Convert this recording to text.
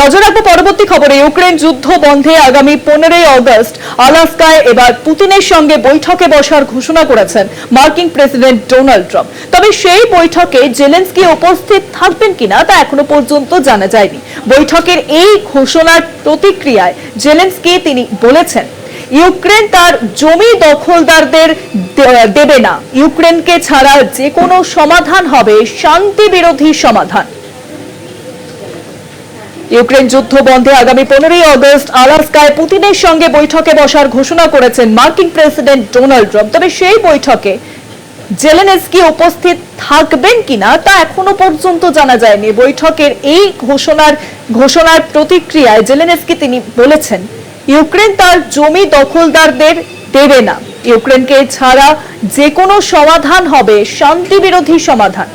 নজর রাখব পরবর্তী খবরে। ইউক্রেন যুদ্ধ বন্ধে আগামী পনেরোই অগস্ট আলাস্কায় এবার পুতিনের সঙ্গে বৈঠকে বসার ঘোষণা করেছেন মার্কিন প্রেসিডেন্ট ডোনাল্ড ট্রাম্প। তবে সেই বৈঠকে জেলেন্সকি উপস্থিত থাকবেন কিনা তা এখনও পর্যন্ত জানা যায়নি। বৈঠকের এই ঘোষণার প্রতিক্রিয়ায় জেলেন্সকি তিনি বলেছেন, ইউক্রেন তার জমি দখলদারদের দেবে না। ইউক্রেনকে ছাড়া যে কোনো সমাধান হবে শান্তি বিরোধী সমাধান। ইউক্রেন যুদ্ধ বন্ধে আগামী পনেরোই অগস্ট আলাস্কায় পুতিনের সঙ্গে বৈঠকে বসার ঘোষণা করেছেন মার্কিন প্রেসিডেন্ট ডোনাল্ড ট্রাম্প। তবে সেই বৈঠকে জেলেনস্কি উপস্থিত থাকবেন কিনা তা এখনও পর্যন্ত জানা যায়নি। বৈঠকের এই ঘোষণার ঘোষণার প্রতিক্রিয়ায় জেলেনস্কি তিনি বলেছেন ইউক্রেন তার জমি দখলদারদের দেবে না। ইউক্রেনকে ছাড়া যে কোনো সমাধান হবে শান্তি বিরোধী সমাধান।